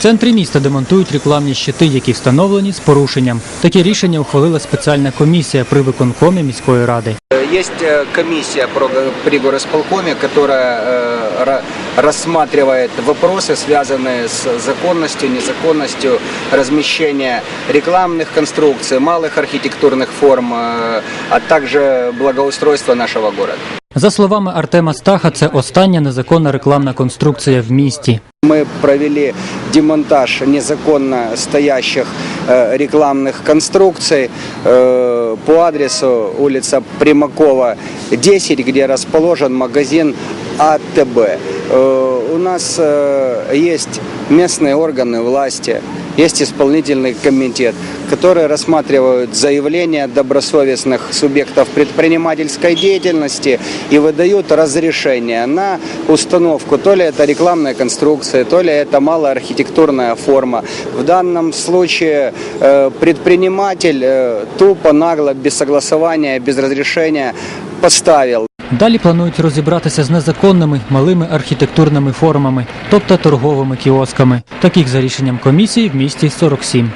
центрі міста демонтують рекламні щити, які встановлені з порушенням. Таке рішення ухвалила спеціальна комісія при виконкомі міської ради. Есть э, комиссия про- при горосполкоме, которая э, ра- рассматривает вопросы, связанные с законностью, незаконностью размещения рекламных конструкций, малых архитектурных форм, э, а также благоустройства нашего города. За словами Артема Стаха, це остання незаконна рекламна конструкція в місті. Мы провели демонтаж незаконно стоящих э, рекламных конструкций э, по адресу улица Примакова, 10, где расположен магазин АТБ. Э, У нас э, есть местные органы власти, есть исполнительный комитет, которые рассматривают заявления добросовестных субъектов предпринимательской деятельности и выдают разрешение на установку, то ли это рекламная конструкция, то ли это малая архитектурная форма. В данном случае э, предприниматель э, тупо, нагло, без согласования, без разрешения поставил Далі планують розібратися з незаконними малими архітектурними формами, тобто торговими кіосками. Таких за рішенням комісії в місті 47.